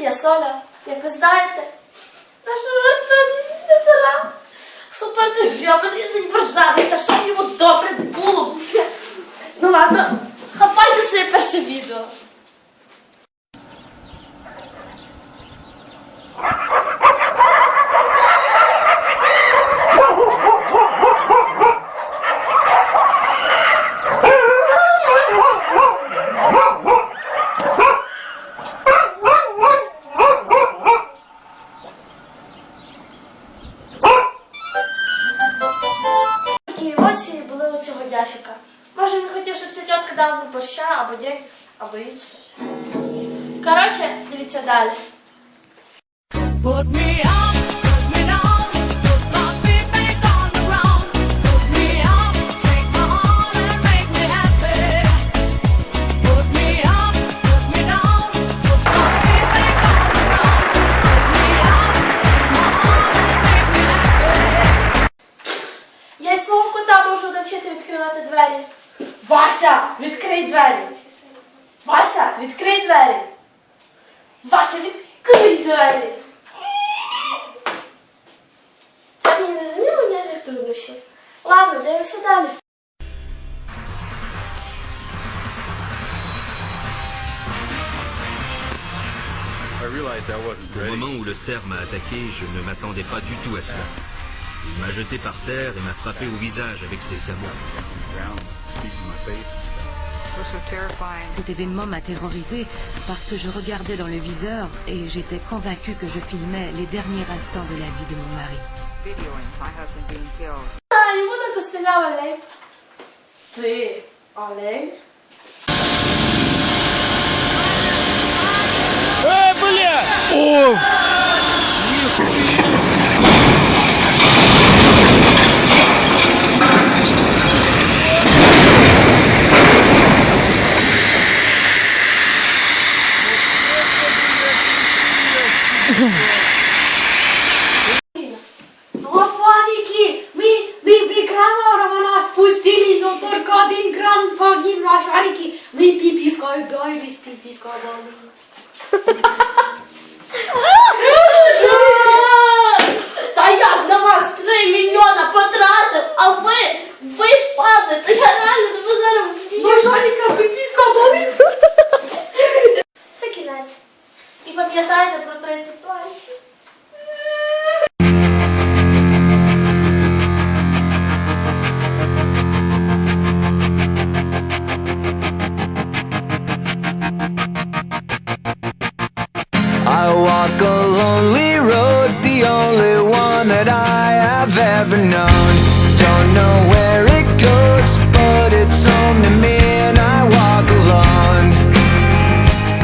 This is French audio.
я Соля. Як ви знаєте, наша не. Слухайте, грябаний за боржаний, та що йому добре було. Ну ладно, хапайте своє перше відео. Дяфіка. Може він хотів, щоб ця тітка дала йому борща, або денег, або інше. Коротше, дивіться далі. Put me up, відкривати двері. Вася, відкрий двері. Вася, відкрий двері. Вася, відкрий двері. Це мені не заміло ніяких труднощів. Ладно, дивимося далі. I realized I wasn't Au ready. moment où le cerf m'a attaqué, je ne m'attendais pas du tout à ça. Il m'a jeté par terre et m'a frappé au visage avec ses sabots. Cet événement m'a terrorisé parce que je regardais dans le viseur et j'étais convaincu que je filmais les derniers instants de la vie de mon mari. Ay, bueno, entonces la Olay. Sí, Olay. motorca din gran pagin la șarichi, mi pipisco, doi, mi pipisco, domnul. never know.